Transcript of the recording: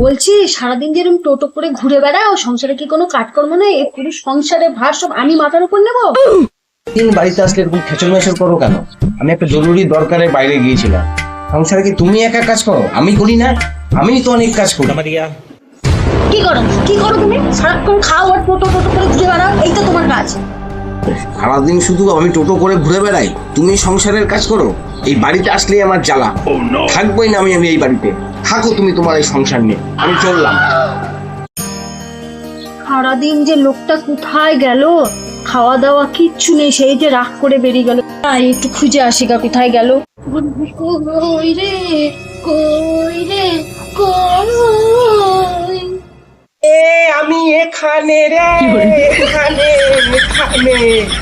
বলছি সারাদিন যেরকম টোটো করে ঘুরে বেড়াও সংসারে কি কোনো কাজকর্ম নেই? এ পুরো সংসারে ভার সব আমি মাথার উপর নেব? দিন বাড়িতে আসলে এরকম খেচর মেচর করো কেন? আমি একটা জরুরি দরকারে বাইরে গিয়েছিলাম। সংসারে কি তুমি একা কাজ করো? আমি করি না। আমি তো অনেক কাজ করি। কি করো? কি করো তুমি? সারাক্ষণ খাও আর টোটো টোটো করে ঘুরে বেড়াও এই তো তোমার কাজ। সারাদিন শুধু আমি টোটো করে ঘুরে বেড়াই তুমি সংসারের কাজ করো এই বাড়িতে আসলেই আমার জ্বালা। থাকবোই না আমি আমি এই বাড়িতে। থাকো তুমি তোমার এই সংসার নিয়ে আমি চললাম। সারাদিন যে লোকটা কোথায় গেল খাওয়া দাওয়া কিচ্ছু নেই সেই যে রাগ করে বেরিয়ে গেল। তাই একটু খুঁজে আসি গা কোথায় গেল। কই রে কই রে কই? এ আমি এখানে রে এখানে এখানে